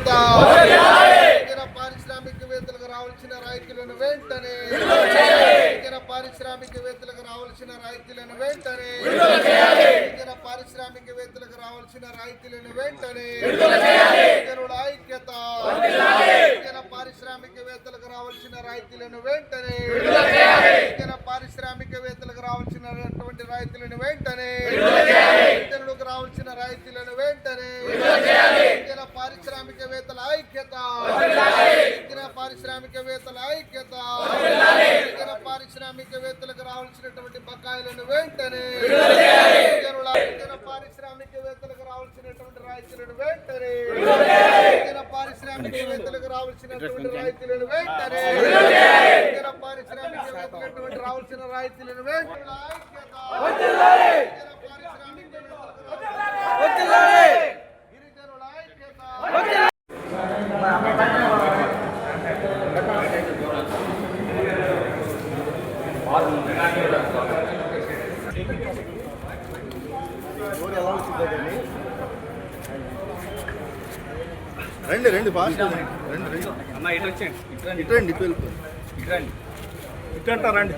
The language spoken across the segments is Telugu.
ఐక్యత ఇతర పారిశ్రామికవేత్తలకు రావాల్సిన రాయితీలను వెంటనే ఇతర పారిశ్రామికవేత్తలకు రావాల్సిన రాయితీలను వెంటనే ఇతర పారిశ్రామికవేత్తలకు రావాల్సిన రాయితీలను వెంటనే ఇతరుల ఐక్యత. ఇతర పారిశ్రామికవేత్తలకు రావాల్సిన రాయితీలను వెంటనే ఇతర పారిశ్రామికవేత్తలకు రావాల్సినటువంటి రాయితీలను వెంటనే ఇతరులకు రావాల్సిన రాయితీలను వెంటనే పారిశ్రామికవేత్తల ఐక్యత. ఇతర పారిశ్రామికవేత్తల ఐక్యత. ఇతర పారిశ్రామికవేత్తలకు రావాల్సినటువంటి బకాయిలను వెంటనే ఇతరుల పారిశ్రామికవేత్తలకు రావాల్సినటువంటి రాయితీలను వెంటనే ఇతర పారిశ్రామికవేత్తలకు రావాల్సినటువంటి రాయితీలను వెంటనే ఇతర పారిశ్రామికవేత్తలకు రావాల్సిన రాయితీలను వెంటనే. ఐక్యత ఇతర పారిశ్రామికవేత్తలకు గిరిజనుల ఐక్యత రండి రండి ఫాస్ట్ రండి రండి అన్న ఇటు వచ్చేయండి ఇటు రండి ఇటు రండి ఇటు వెళ్ళిపో ఇటు రండి ఇటు అంటారండి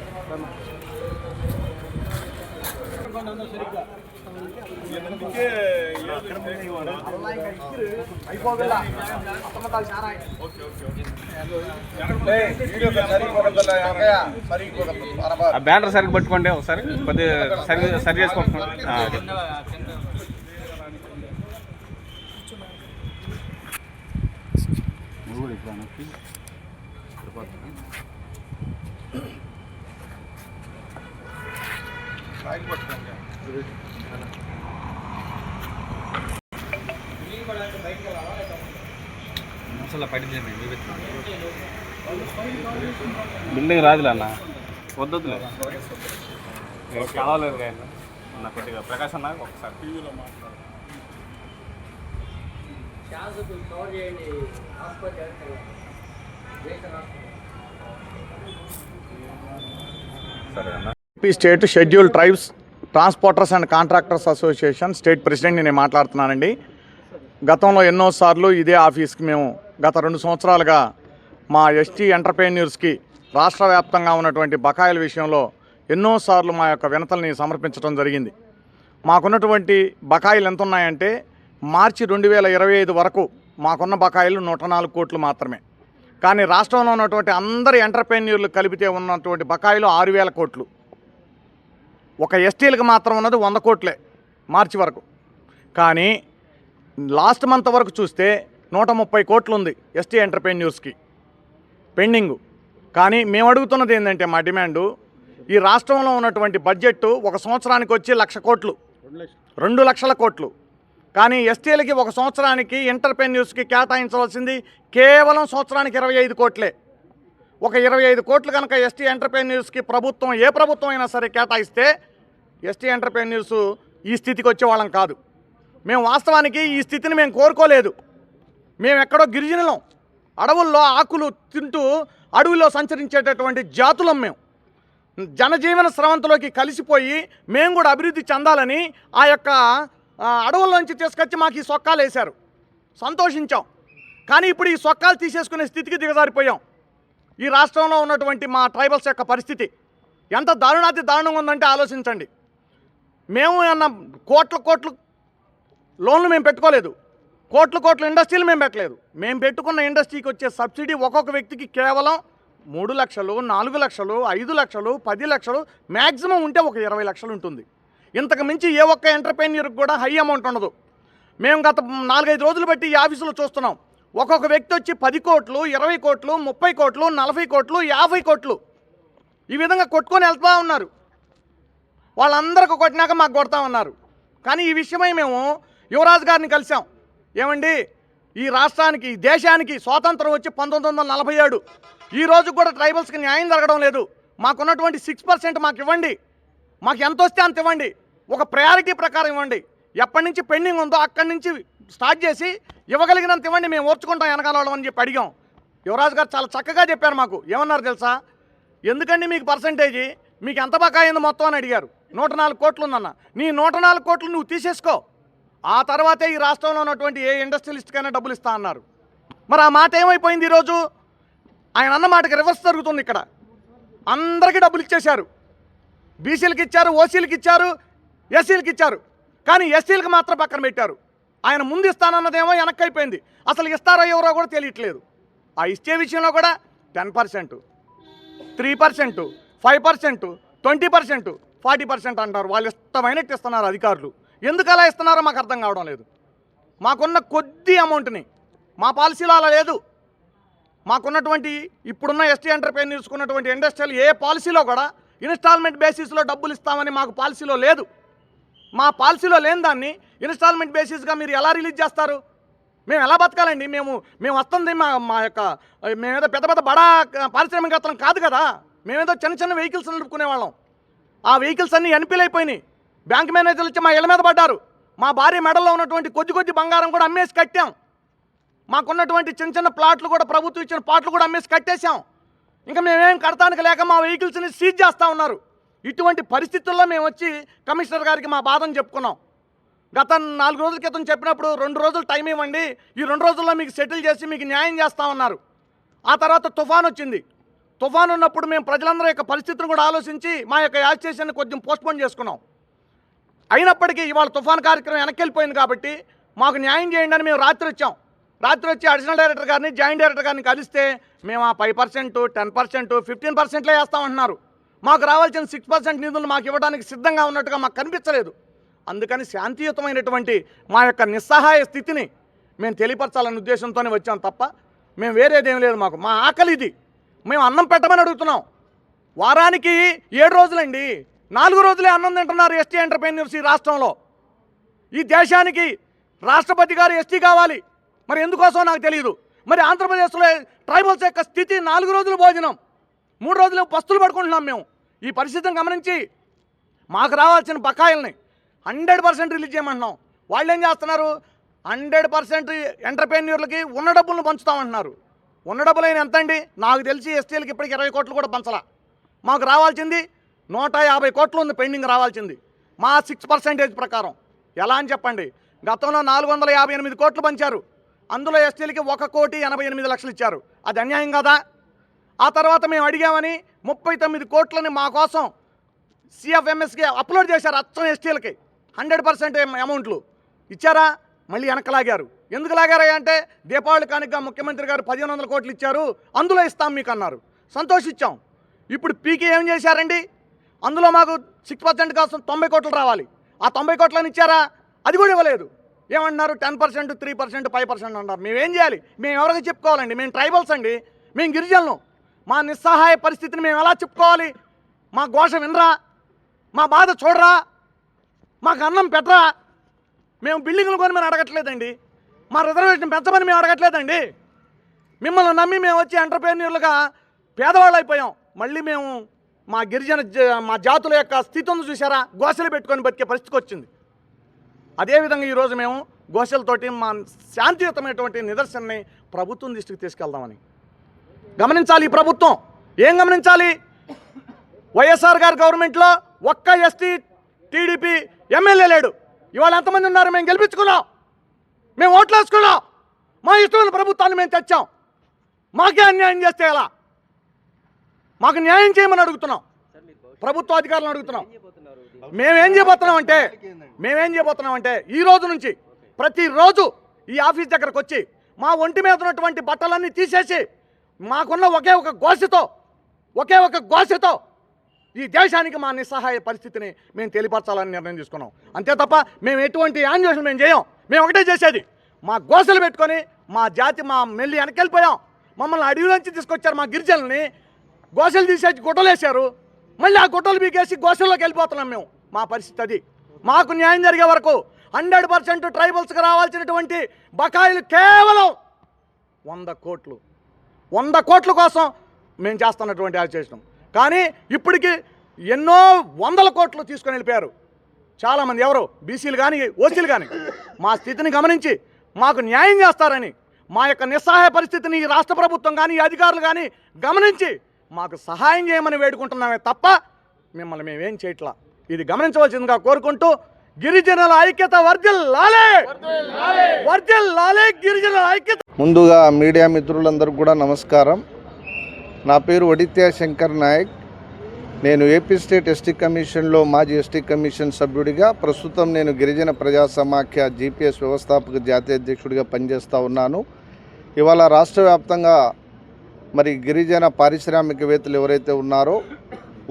ఆ బ్యానర్ సరిగ్గా పట్టుకోండి ఒకసారి. కొద్దిగా సరి సరి చేసుకోండి. ఆ, అదే. అసలు పడింది బిల్డింగ్ రాదులే అన్న. వద్దలే నీకు కావాలేదు కానీ. కొద్దిగా ప్రకాశ్ అన్న ఒకసారి. టీవీలో మాట్లాడు సరే అన్న. AP state schedule tribes transporters and contractors association state president నేను మాట్లాడుతున్నానండి. గతంలో ఎన్నోసార్లు ఇదే ఆఫీస్కి మేము గత రెండు సంవత్సరాలుగా మా ఎస్టీ ఎంటర్ప్రైన్యూర్స్కి రాష్ట్ర వ్యాప్తంగా ఉన్నటువంటి బకాయిల విషయంలో ఎన్నోసార్లు మా యొక్క వినతల్ని సమర్పించడం జరిగింది. మాకున్నటువంటి బకాయిలు ఎంత ఉన్నాయంటే మార్చి రెండు వేల ఇరవై ఐదు వరకు మాకున్న బకాయిలు నూట నాలుగు కోట్లు మాత్రమే. కానీ రాష్ట్రంలో ఉన్నటువంటి అందరి ఎంటర్ప్రెన్యూర్లు కలిపితే ఉన్నటువంటి బకాయిలు ఆరు వేల కోట్లు. ఒక ఎస్టీలకు మాత్రం ఉన్నది వంద కోట్లే మార్చి వరకు. కానీ లాస్ట్ మంత్ వరకు చూస్తే నూట ముప్పై కోట్లు ఉంది ఎస్టీ ఎంటర్ప్రెన్యూర్స్కి పెండింగు. కానీ మేము అడుగుతున్నది ఏంటంటే మా డిమాండు ఈ రాష్ట్రంలో ఉన్నటువంటి బడ్జెట్ ఒక సంవత్సరానికి వచ్చి లక్ష కోట్లు. రెండు లక్షల కోట్లు. కానీ ఎస్టీలకి ఒక సంవత్సరానికి ఎంటర్ప్రెన్యూర్స్కి కేటాయించవలసింది కేవలం సంవత్సరానికి ఇరవై ఐదు కోట్లే. ఒక ఇరవై ఐదు కోట్లు కనుక ఎస్టీ ఎంటర్ప్రెన్యూర్స్కి ప్రభుత్వం ఏ ప్రభుత్వం అయినా సరే కేటాయిస్తే ఎస్టీ ఎంటర్ప్రెన్యూర్స్ ఈ స్థితికి వచ్చేవాళ్ళం కాదు. మేము వాస్తవానికి ఈ స్థితిని మేము కోరుకోలేదు. మేము ఎక్కడో గిరిజనులం అడవుల్లో ఆకులు తింటూ అడవిలో సంచరించేటటువంటి జాతులం మేము. జనజీవన స్రవంతలోకి కలిసిపోయి మేము కూడా అభివృద్ధి చెందాలని ఆ యొక్క అడవుల్లోంచి తీసుకొచ్చి మాకు ఈ సొక్కాలు వేశారు. సంతోషించాం. కానీ ఇప్పుడు ఈ సొక్కాలు తీసేసుకునే స్థితికి దిగజారిపోయాం. ఈ రాష్ట్రంలో ఉన్నటువంటి మా ట్రైబల్స్ యొక్క పరిస్థితి ఎంత దారుణాతి దారుణంగా ఉందంటే ఆలోచించండి. మేము అన్న కోట్ల కోట్లు లోన్లు మేము పెట్టుకోలేదు. కోట్ల కోట్ల ఇండస్ట్రీలు మేము పెట్టలేదు. మేము పెట్టుకున్న ఇండస్ట్రీకి వచ్చే సబ్సిడీ ఒక్కొక్క వ్యక్తికి కేవలం మూడు లక్షలు నాలుగు లక్షలు ఐదు లక్షలు పది లక్షలు మ్యాక్సిమం ఉంటే ఒక ఇరవై లక్షలు ఉంటుంది. ఇంతకు మించి ఏ ఒక్క ఎంటర్ప్రైన్యూర్కి కూడా హై అమౌంట్ ఉండదు. మేము గత నాలుగైదు రోజులు బట్టి ఈ ఆఫీసులో చూస్తున్నాం. ఒక్కొక్క వ్యక్తి వచ్చి పది కోట్లు ఇరవై కోట్లు ముప్పై కోట్లు నలభై కోట్లు యాభై కోట్లు. ఈ విధంగా కొట్టుకొని వెళ్తూ ఉన్నారు. వాళ్ళందరికీ కొట్టినాక మాకు కొడతా ఉన్నారు. కానీ ఈ విషయమై మేము యువరాజు గారిని కలిసాం ఏమండి? ఈ రాష్ట్రానికి ఈ దేశానికి స్వాతంత్రం వచ్చి పంతొమ్మిది వందల నలభై ఏడు. ఈ రోజు కూడా ట్రైబల్స్కి న్యాయం జరగడం లేదు. మాకున్నటువంటి సిక్స్ పర్సెంట్ మాకు ఇవ్వండి. మాకు ఎంత వస్తే అంత ఇవ్వండి. ఒక ప్రయారిటీ ప్రకారం ఇవ్వండి. ఎప్పటి నుంచి పెండింగ్ ఉందో అక్కడి నుంచి స్టార్ట్ చేసి ఇవ్వగలిగినంత ఇవ్వండి మేము ఓర్చుకుంటాం వెనకాల వాళ్ళం అని చెప్పి అడిగాం. యువరాజు గారు చాలా చక్కగా చెప్పారు మాకు. ఏమన్నారు తెలుసా? ఎందుకండి మీకు పర్సంటేజీ మీకు ఎంత బకాయింది మొత్తం అని అడిగారు. నూట నాలుగు కోట్లు ఉందన్న. నీ నూట నాలుగు కోట్లు నువ్వు తీసేసుకో. ఆ తర్వాతే ఈ రాష్ట్రంలో ఉన్నటువంటి ఏ ఇండస్ట్రియలిస్ట్కైనా డబ్బులు ఇస్తా అన్నారు. మరి ఆ మాట ఏమైపోయింది ఈరోజు? ఆయన అన్న మాటకి రివర్స్ జరుగుతుంది ఇక్కడ. అందరికీ డబ్బులు ఇచ్చేశారు. బీసీలకు ఇచ్చారు ఓసీలకు ఇచ్చారు. ఎస్సీలకు ఇచ్చారు. కానీ ఎస్సీలకు మాత్రం పక్కన పెట్టారు. ఆయన ముందు ఇస్తానన్నదేమో వెనక్కైపోయింది. అసలు ఇస్తారో ఎవరో కూడా తెలియట్లేదు. ఆ ఇచ్చే విషయంలో కూడా ten percent three percent five percent twenty percent forty percent అంటారు. వాళ్ళు ఇష్టమైనట్టు ఇస్తున్నారు అధికారులు. ఎందుకు అలా ఇస్తున్నారో మాకు అర్థం కావడం లేదు. మాకున్న కొద్ది అమౌంట్ని మా పాలసీలో అలా లేదు. మాకున్నటువంటి ఇప్పుడున్న ఎస్టీ ఎంటర్ప్రైనర్స్ ఉన్నటువంటి ఇండస్ట్రియల్ ఏ పాలసీలో కూడా ఇన్స్టాల్మెంట్ బేసిస్లో డబ్బులు ఇస్తామని మాకు పాలసీలో లేదు. మా పాలసీలో లేని దాన్ని ఇన్స్టాల్మెంట్ బేసిస్గా మీరు ఎలా రిలీజ్ చేస్తారు? మేము ఎలా బతకాలండి? మేము మేము వస్తుంది మా మా యొక్క మేమేదో పెద్ద పెద్ద బడా పారిశ్రామికవేత్తలం కాదు కదా? మేమేదో చిన్న చిన్న వెహికల్స్ నడుపుకునే వాళ్ళం. ఆ వెహికల్స్ అన్నీ ఎన్పిల్ అయిపోయినాయి. బ్యాంక్ మేనేజర్లు వచ్చి మా ఇళ్ళ మీద పడ్డారు. మా భార్య మెడల్లో ఉన్నటువంటి కొద్ది కొద్ది బంగారం కూడా అమ్మేసి కట్టాం. మాకున్నటువంటి చిన్న చిన్న ప్లాట్లు కూడా ప్రభుత్వం ఇచ్చిన ప్లాట్లు కూడా అమ్మేసి కట్టేశాం. ఇంకా మేమేం కడతానికి లేక మా వెహికల్స్ని సీజ్ చేస్తూ ఉన్నారు. ఇటువంటి పరిస్థితుల్లో మేము వచ్చి కమిషనర్ గారికి మా బాధను చెప్పుకున్నాం. గత నాలుగు రోజుల క్రితం చెప్పినప్పుడు రెండు రోజులు టైం ఇవ్వండి ఈ రెండు రోజుల్లో మీకు సెటిల్ చేసి మీకు న్యాయం చేస్తామన్నారు ఆ తర్వాత తుఫాన్ వచ్చింది. తుఫాన్ ఉన్నప్పుడు మేము ప్రజలందరి యొక్క పరిస్థితిని కూడా ఆలోచించి మా యొక్క యాజిటేషన్ని కొంచెం పోస్ట్పోన్ చేసుకున్నాం. అయినప్పటికీ ఇవాళ తుఫాన్ కార్యక్రమం వెనక్కి కాబట్టి మాకు న్యాయం చేయండి అని మేము రాత్రి వచ్చాం. రాత్రి వచ్చి అడిషనల్ డైరెక్టర్ గారిని జాయింట్ డైరెక్టర్ గారిని కలిస్తే మేము ఆ five percent ten percent fifteen పర్సెంట్లే వేస్తామంటున్నారు. మాకు రావాల్సిన సిక్స్ పర్సెంట్ నిధులు మాకు ఇవ్వడానికి సిద్ధంగా ఉన్నట్టుగా మాకు కనిపించలేదు. అందుకని శాంతియుతమైనటువంటి మా యొక్క నిస్సహాయ స్థితిని మేము తెలియపరచాలనే ఉద్దేశంతోనే వచ్చాం తప్ప మేము వేరేదేం లేదు మాకు. మా ఆకలి ఇది. మేము అన్నం పెట్టమని అడుగుతున్నాం. వారానికి ఏడు రోజులండి. నాలుగు రోజులే అన్నం తింటున్నారు ఎస్టీ ఎంటర్ప్రైనర్స్ ఈ రాష్ట్రంలో. ఈ దేశానికి రాష్ట్రపతి గారు ఎస్టీ కావాలి. మరి ఎందుకోసం నాకు తెలియదు మరి ఆంధ్రప్రదేశ్లో ట్రైబల్స్ యొక్క స్థితి నాలుగు రోజులు భోజనం. మూడు రోజులు పస్తులు పడుకుంటున్నాం మేము. ఈ పరిస్థితిని గమనించి మాకు రావాల్సిన బకాయిల్ని హండ్రెడ్ పర్సెంట్ రిలీజ్ చేయమంటున్నాం. వాళ్ళు ఏం చేస్తున్నారు? హండ్రెడ్ పర్సెంట్ ఎంటర్ప్రెన్యూర్లకి ఉన్న డబ్బులను పంచుతామంటున్నారు. ఉన్న డబ్బులు అయిన ఎంత అండి నాకు తెలిసి ఎస్టీలకి ఇప్పటికి ఇరవై కోట్లు కూడా పంచలా. మాకు రావాల్సింది నూట యాభై కోట్లు ఉంది పెండింగ్ రావాల్సింది. మా సిక్స్ పర్సెంటేజ్ ప్రకారం. ఎలా అని చెప్పండి? గతంలో నాలుగు వందల యాభై ఎనిమిది కోట్లు పంచారు. అందులో ఎస్టీలకి ఒక కోటి ఎనభై ఎనిమిది లక్షలు ఇచ్చారు. అది అన్యాయం కదా? ఆ తర్వాత మేము అడిగామని ముప్పై తొమ్మిది కోట్లని మా కోసం సిఎఫ్ఎంఎస్కి అప్లోడ్ చేశారు అచ్చం ఎస్టీలకి. హండ్రెడ్ పర్సెంట్ అమౌంట్లు. ఇచ్చారా? మళ్ళీ వెనక్కి లాగారు. ఎందుకు లాగారా అంటే దీపావళి కానుక ముఖ్యమంత్రి గారు పదిహేను వందల కోట్లు ఇచ్చారు. అందులో ఇస్తాం మీకు అన్నారు సంతోషించాం ఇప్పుడు పీకే ఏం చేశారండి? అందులో మాకు సిక్స్ పర్సెంట్ కోసం తొంభై కోట్లు రావాలి. ఆ తొంభై కోట్లని ఇచ్చారా? అది కూడా ఇవ్వలేదు. ఏమన్నారు? Ten percent three percent five percent అన్నారు. మేము ఏం చేయాలి? మేము ఎవరికి చెప్పుకోవాలండి? మేము ట్రైబల్స్ అండి. మేము గిరిజనులు. మా నిస్సహాయ పరిస్థితిని మేము ఎలా చెప్పుకోవాలి? మా ఘోష వినరా? మా బాధ చూడరా? మాకు అన్నం పెట్టరా? మేము బిల్డింగ్లు కొని మేము అడగట్లేదండి. మా రిజర్వేషన్ పెంచమని మేము అడగట్లేదండి. మిమ్మల్ని నమ్మి మేము వచ్చి ఎంటర్ప్రెన్యూర్లుగా పేదవాళ్ళు అయిపోయాం. మళ్ళీ మేము మా గిరిజన జ- మా జాతుల యొక్క స్థితిని చూసారా గోసలు పెట్టుకొని బతికే పరిస్థితికి వచ్చింది. అదేవిధంగా ఈరోజు మేము గోసలతోటి మా శాంతియుతమైనటువంటి నిదర్శనని ప్రభుత్వం దృష్టికి తీసుకెళ్దామని గమనించాలి ఈ ప్రభుత్వం. ఏం గమనించాలి? వైఎస్ఆర్ గారి గవర్నమెంట్లో ఒక్క ఎస్టీ టీడీపీ ఎమ్మెల్యే లేడు. ఇవాళ ఎంతమంది ఉన్నారు? మేము గెలిపించుకున్నాం. మేము ఓట్లు వేసుకున్నాం. మా ఇష్టమైన ప్రభుత్వాన్ని మేము తెచ్చాం. మాకే అన్యాయం చేస్తే ఎలా? మాకు న్యాయం చేయమని అడుగుతున్నాం. ప్రభుత్వ అధికారులను అడుగుతున్నాం. మేమేం చేయబోతున్నాం అంటే మేమేం చేయబోతున్నాం అంటే ఈ రోజు నుంచి ప్రతిరోజు ఈ ఆఫీస్ దగ్గరకు వచ్చి మా ఒంటి మీద ఉన్నటువంటి బట్టలన్నీ తీసేసి మాకున్న ఒకే ఒక గోసెతో ఒకే ఒక గోసెతో ఈ దేశానికి మా నిస్సహాయ పరిస్థితిని మేము తెలియపరచాలని నిర్ణయం తీసుకున్నాం. అంతే తప్ప మేము ఎటువంటి యాన్యుయేషన్ మేము చేయం. మేము ఒకటే చేసేది. మా గోసలు పెట్టుకొని మా జాతి మా మెల్లి వెనకెళ్ళిపోయాం. మమ్మల్ని అడవిలోంచి తీసుకొచ్చారు మా గిరిజనుల్ని. గోసలు తీసేసి గుట్టలేశారు మళ్ళీ ఆ గుట్టలు బీకేసి గోసల్లోకి వెళ్ళిపోతున్నాం మేము. మా పరిస్థితి అది. మాకు న్యాయం జరిగే వరకు హండ్రెడ్ పర్సెంట్ ట్రైబల్స్కి రావాల్సినటువంటి బకాయిలు కేవలం వంద కోట్లు. వంద కోట్ల కోసం మేము చేస్తున్నటువంటి యాజిటేషన్ కానీ ఇప్పటికీ ఎన్నో వందల కోట్లు తీసుకొని వెళ్ళిపోయారు. చాలామంది ఎవరు? బీసీలు కానీ ఓసీలు కానీ. మా స్థితిని గమనించి మాకు న్యాయం చేస్తారని మా యొక్క నిస్సహాయ పరిస్థితిని ఈ రాష్ట్ర ప్రభుత్వం కానీ అధికారులు కానీ గమనించి మాకు సహాయం చేయమని వేడుకుంటున్నామే తప్ప మిమ్మల్ని మేమేం చేయట్లా. ఇది గమనించవలసిందిగా కోరుకుంటూ గిరిజనుల ఐక్యత వర్ధిల్ లాలే వర్ధిల్ లాలే గిరిజనుల ఐక్యత! ముందుగా మీడియా మిత్రులందరూ కూడా నమస్కారం. నా పేరు వడిత్యా శంకర్ నాయక్. నేను ఏపీ స్టేట్ ఎస్టీ కమిషన్లో మాజీ ఎస్టీ కమిషన్ సభ్యుడిగా ప్రస్తుతం నేను గిరిజన ప్రజా సమాఖ్య జీపీఎస్ వ్యవస్థాపక జాతీయ అధ్యక్షుడిగా పనిచేస్తూ ఉన్నాను. ఇవాళ రాష్ట్ర వ్యాప్తంగా మరి గిరిజన పారిశ్రామికవేత్తలు ఎవరైతే ఉన్నారో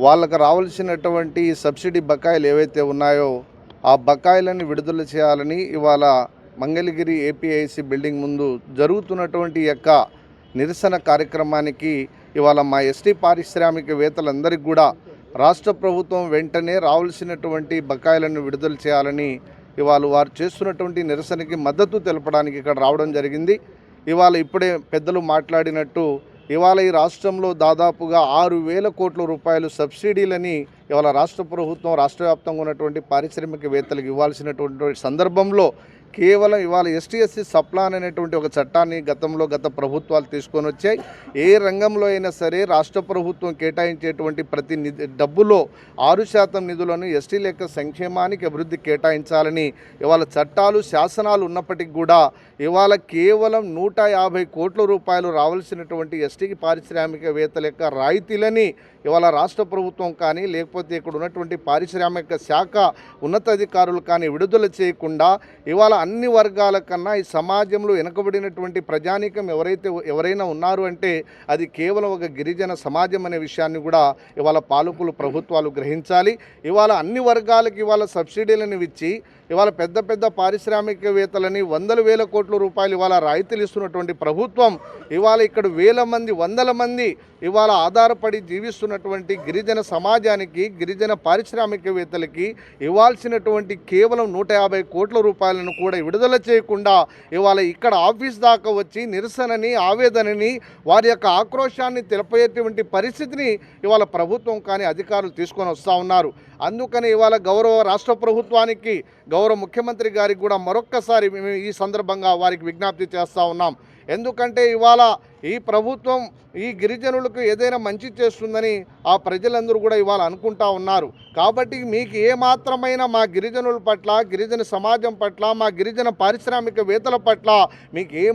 వాళ్ళకు రావాల్సినటువంటి సబ్సిడీ బకాయిలు ఏవైతే ఉన్నాయో ఆ బకాయిలను విడుదల చేయాలని ఇవాళ మంగళగిరి ఏపీఐసి బిల్డింగ్ ముందు జరుగుతున్నటువంటి యొక్క నిరసన కార్యక్రమానికి ఇవాళ మా ఎస్టీ పారిశ్రామికవేత్తలందరికీ కూడా రాష్ట్ర ప్రభుత్వం వెంటనే రావాల్సినటువంటి బకాయిలను విడుదల చేయాలని ఇవాళ వారు చేస్తున్నటువంటి నిరసనకి మద్దతు తెలపడానికి ఇక్కడ రావడం జరిగింది. ఇవాళ ఇప్పుడే పెద్దలు మాట్లాడినట్టు ఇవాళ ఈ రాష్ట్రంలో దాదాపుగా ఆరు వేల కోట్ల రూపాయలు సబ్సిడీలని ఇవాళ రాష్ట్ర ప్రభుత్వం రాష్ట్ర వ్యాప్తంగా ఉన్నటువంటి పారిశ్రామికవేత్తలకు ఇవ్వాల్సినటువంటి సందర్భంలో కేవలం ఇవాళ ఎస్టీ ఎస్సీ సప్లాన్ అనేటువంటి ఒక చట్టాన్ని గతంలో గత ప్రభుత్వాలు తీసుకొని వచ్చాయి. ఏ రంగంలో అయినా సరే రాష్ట్ర ప్రభుత్వం కేటాయించేటువంటి ప్రతి డబ్బులో ఆరు శాతం నిధులను ఎస్టీ లెక్క సంక్షేమానికి అభివృద్ధి కేటాయించాలని ఇవాళ చట్టాలు శాసనాలు ఉన్నప్పటికీ కూడా ఇవాళ కేవలం నూట యాభై కోట్ల రూపాయలు రావాల్సినటువంటి ఎస్టీకి పారిశ్రామికవేత్తల యొక్క రాయితీలని ఇవాళ రాష్ట్ర ప్రభుత్వం కానీ లేకపోతే ఇక్కడ ఉన్నటువంటి పారిశ్రామిక శాఖ ఉన్నతాధికారులు కానీ విడుదల చేయకుండా ఇవాళ అన్ని వర్గాల కన్నా ఈ సమాజంలో వెనుకబడినటువంటి ప్రజానీకం ఎవరైతే ఎవరైనా ఉన్నారు అంటే అది కేవలం ఒక గిరిజన సమాజం అనే విషయాన్ని కూడా ఇవాళ పాలకులు ప్రభుత్వాలు గ్రహించాలి. ఇవాళ అన్ని వర్గాలకు ఇవాళ సబ్సిడీలను ఇచ్చి ఇవాళ పెద్ద పెద్ద పారిశ్రామికవేత్తలని వందల వేల కోట్ల రూపాయలు ఇవాళ రాయితీలు ఇస్తున్నటువంటి ప్రభుత్వం ఇవాళ ఇక్కడ వేల మంది వందల మంది ఇవాళ ఆధారపడి జీవిస్తున్నటువంటి గిరిజన సమాజానికి గిరిజన పారిశ్రామికవేత్తలకి ఇవ్వాల్సినటువంటి కేవలం నూట యాభై కోట్ల రూపాయలను కూడా విడుదల చేయకుండా ఇవాళ ఇక్కడ ఆఫీస్ దాకా వచ్చి నిరసనని ఆవేదనని వారి యొక్క ఆక్రోశాన్ని తెలిపేటువంటి పరిస్థితిని ఇవాళ ప్రభుత్వం కానీ అధికారులు తీసుకొని వస్తూ ఉన్నారు. అందుకని ఇవాళ గౌరవ రాష్ట్ర ప్రభుత్వానికి గౌరవ ముఖ్యమంత్రి గారికి కూడా మరొక్కసారి మేము ఈ సందర్భంగా వారికి విజ్ఞప్తి చేస్తూ ఉన్నాం. ఎందుకంటే ఇవాళ ఈ ప్రభుత్వం ఈ గిరిజనులకు ఏదైనా మంచి చేస్తుందని ఆ ప్రజలందరూ కూడా ఇవాళ అనుకుంటా ఉన్నారు. కాబట్టి మీకు ఏ మాత్రమైన మా గిరిజనుల పట్ల గిరిజన సమాజం పట్ల మా గిరిజన పారిశ్రామికవేత్తల పట్ల మీకు ఏ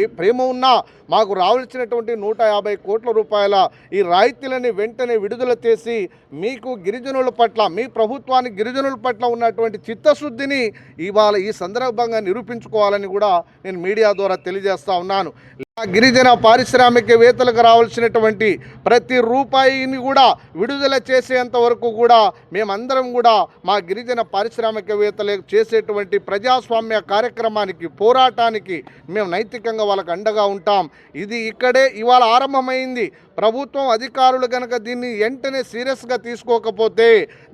ఏ ప్రేమ ఉన్నా మాకు రావాల్సినటువంటి నూట యాభై కోట్ల రూపాయల ఈ రాయితీలని వెంటనే విడుదల చేసి మీకు గిరిజనుల పట్ల మీ ప్రభుత్వానికి గిరిజనుల పట్ల ఉన్నటువంటి చిత్తశుద్ధిని ఇవాళ ఈ సందర్భంగా నిరూపించుకోవాలని కూడా నేను మీడియా ద్వారా తెలియజేస్తా ఉన్నాను. గిరిజన పారిశ్రామికవేత్తలకు రావాల్సినటువంటి ప్రతి రూపాయిని కూడా విడుదల చేసేంత వరకు కూడా మేమందరం కూడా మా గిరిజన పారిశ్రామికవేత్తలు చేసేటువంటి ప్రజాస్వామ్య కార్యక్రమానికి పోరాటానికి మేము నైతికంగా వాళ్ళకు అండగా ఉంటాం. ఇది ఇక్కడే ఇవాళ ఆరంభమైంది. ప్రభుత్వం అధికారులు కనుక దీన్ని వెంటనే సీరియస్గా తీసుకోకపోతే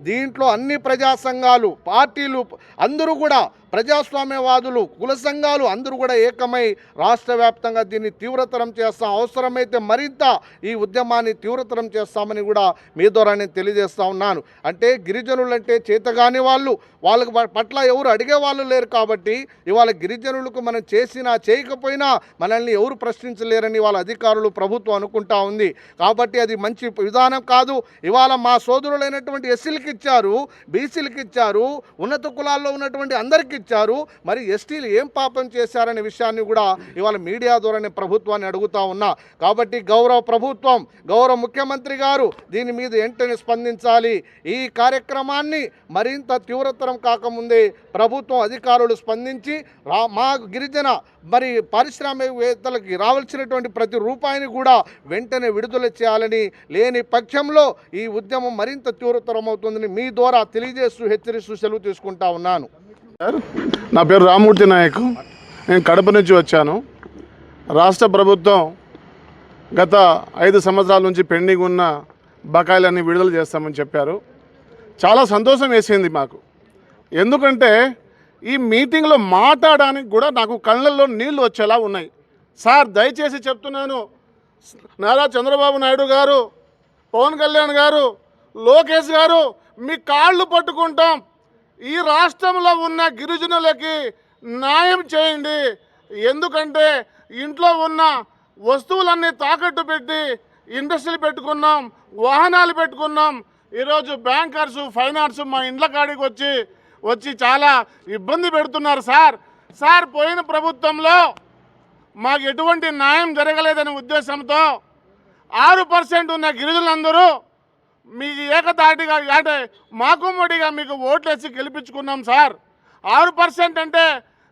దీంట్లో అన్ని ప్రజా సంఘాలు పార్టీలు అందరూ కూడా ప్రజాస్వామ్యవాదులు కుల సంఘాలు అందరూ కూడా ఏకమై రాష్ట్ర వ్యాప్తంగా దీన్ని తీవ్రతరం చేస్తాం. అవసరమైతే మరింత ఈ ఉద్యమాన్ని తీవ్రతరం చేస్తామని కూడా మీ ద్వారా నేను తెలియజేస్తా ఉన్నాను. అంటే గిరిజనులు అంటే చేతగాని వాళ్ళు వాళ్ళకి పట్ల ఎవరు అడిగే వాళ్ళు లేరు కాబట్టి ఇవాళ గిరిజనులకు మనం చేసినా చేయకపోయినా మనల్ని ఎవరు ప్రశ్నించలేరని వాళ్ళ అధికారులు ప్రభుత్వం అనుకుంటా ఉంది. కాబట్టి అది మంచి విధానం కాదు. ఇవాళ మా సోదరులైనటువంటి ఎస్సీలకు ఇచ్చారు బీసీలకు ఇచ్చారు ఉన్నత కులాల్లో ఉన్నటువంటి అందరికి ఇచ్చారు. మరి ఎస్టీలు ఏం పాపం చేశారనే విషయాన్ని కూడా ఇవాళ మీడియా ద్వారానే ప్రభుత్వాన్ని అడుగుతా ఉన్నా. కాబట్టి గౌరవ ప్రభుత్వం గౌరవ ముఖ్యమంత్రి గారు దీని మీద వెంటనే స్పందించాలి. ఈ కార్యక్రమాన్ని మరింత తీవ్రతరం కాకముందే ప్రభుత్వం అధికారులు స్పందించి మా గిరిజన మరి పారిశ్రామికవేత్తలకి రావాల్సినటువంటి ప్రతి రూపాయిని కూడా వెంటనే విడుదల చేయాలని లేని పక్షంలో ఈ ఉద్యమం మరింత తీవ్రతరమవుతుందని మీ ద్వారా తెలియజేస్తూ హెచ్చరిస్తూ సెలవు తీసుకుంటా ఉన్నాను. నా పేరు రామూర్తి నాయక్. నేను కడప నుంచి వచ్చాను. రాష్ట్ర ప్రభుత్వం గత ఐదు సంవత్సరాల నుంచి పెండింగ్ ఉన్న బకాయిలన్నీ విడుదల చేస్తామని చెప్పారు. చాలా సంతోషం వేసింది మాకు. ఎందుకంటే ఈ మీటింగ్లో మాట్లాడడానికి కూడా నాకు కళ్ళల్లో నీళ్ళు వచ్చేలా ఉన్నాయి. సార్ దయచేసి చెప్తున్నాను నారా చంద్రబాబు నాయుడు గారు పవన్ కళ్యాణ్ గారు లోకేష్ గారు మీ కాళ్ళు పట్టుకుంటాం. ఈ రాష్ట్రంలో ఉన్న గిరిజనులకి న్యాయం చేయండి. ఎందుకంటే ఇంట్లో ఉన్న వస్తువులన్నీ తాకట్టు పెట్టి ఇండస్ట్రీలు పెట్టుకున్నాం వాహనాలు పెట్టుకున్నాం. ఈరోజు బ్యాంకర్స్ ఫైనాన్స్ మా ఇండ్ల కాడికి వచ్చి వచ్చి చాలా ఇబ్బంది పెడుతున్నారు సార్. సార్ పోయిన ప్రభుత్వంలో మాకు ఎటువంటి న్యాయం జరగలేదనే ఉద్దేశంతో ఆరు పర్సెంట్ ఉన్న గిరిజనులందరూ మీ ఏకతాటిగా అంటే మాకుమ్మడిగా మీకు ఓట్లేసి గెలిపించుకున్నాం సార్. ఆరు పర్సెంట్ అంటే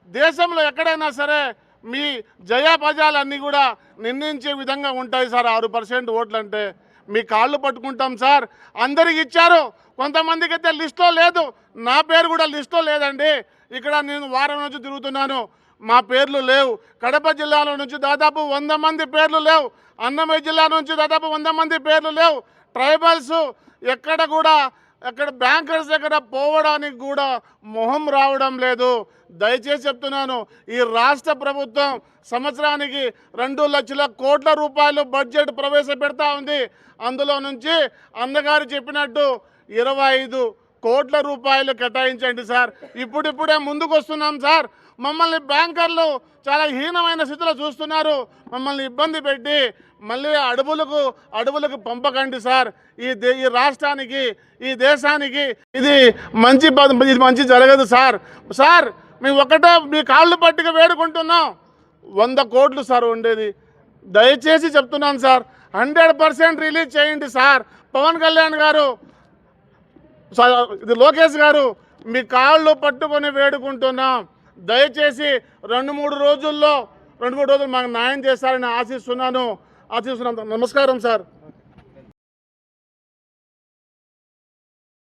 దేశంలో ఎక్కడైనా సరే మీ జయాపజాలన్నీ కూడా నిర్ణయించే విధంగా ఉంటాయి సార్ ఆరు పర్సెంట్ ఓట్లు అంటే మీ కాళ్ళు పట్టుకుంటాం సార్. అందరికి ఇచ్చారు. కొంతమందికి అయితే లిస్ట్లో లేదు. నా పేరు కూడా లిస్ట్లో లేదండి. ఇక్కడ నేను వారం నుంచి తిరుగుతున్నాను. మా పేర్లు లేవు. కడప జిల్లాలో నుంచి దాదాపు వంద మంది పేర్లు లేవు. అన్నమయ్య జిల్లా నుంచి దాదాపు వంద మంది పేర్లు లేవు. ట్రైబల్స్ ఎక్కడ కూడా అక్కడ బ్యాంకర్స్ దగ్గర పోవడానికి కూడా మొహం రావడం లేదు. దయచేసి చెప్తున్నాను ఈ రాష్ట్ర ప్రభుత్వం సంవత్సరానికి రెండు లక్షల కోట్ల రూపాయలు బడ్జెట్ ప్రవేశపెడతా ఉంది. అందులో నుంచి అన్నగారు చెప్పినట్టు ఇరవై ఐదు కోట్ల రూపాయలు కేటాయించండి సార్. ఇప్పుడిప్పుడే ముందుకు వస్తున్నాం సార్. మమ్మల్ని బ్యాంకర్లు చాలా హీనమైన స్థితిలో చూస్తున్నారు. మమ్మల్ని ఇబ్బంది పెట్టి మళ్ళీ అడవులకు అడవులకు పంపకండి సార్. ఈ దే ఈ రాష్ట్రానికి ఈ దేశానికి ఇది మంచి ఇది మంచి జరగదు సార్. సార్ మేము ఒకటే మీ కాళ్ళు పట్టుకు వేడుకుంటున్నాం. వంద కోట్లు సార్ ఉండేది. దయచేసి చెప్తున్నాను సార్ హండ్రెడ్ పర్సెంట్ రిలీజ్ చేయండి సార్. పవన్ కళ్యాణ్ గారు ఇది లోకేష్ గారు మీ కాళ్ళు పట్టుకొని వేడుకుంటున్నాం. దయచేసి రెండు మూడు రోజుల్లో రెండు మూడు రోజులు మాకు న్యాయం చేస్తారని ఆశిస్తున్నాను. ఆశిస్తున్నాను నమస్కారం సార్.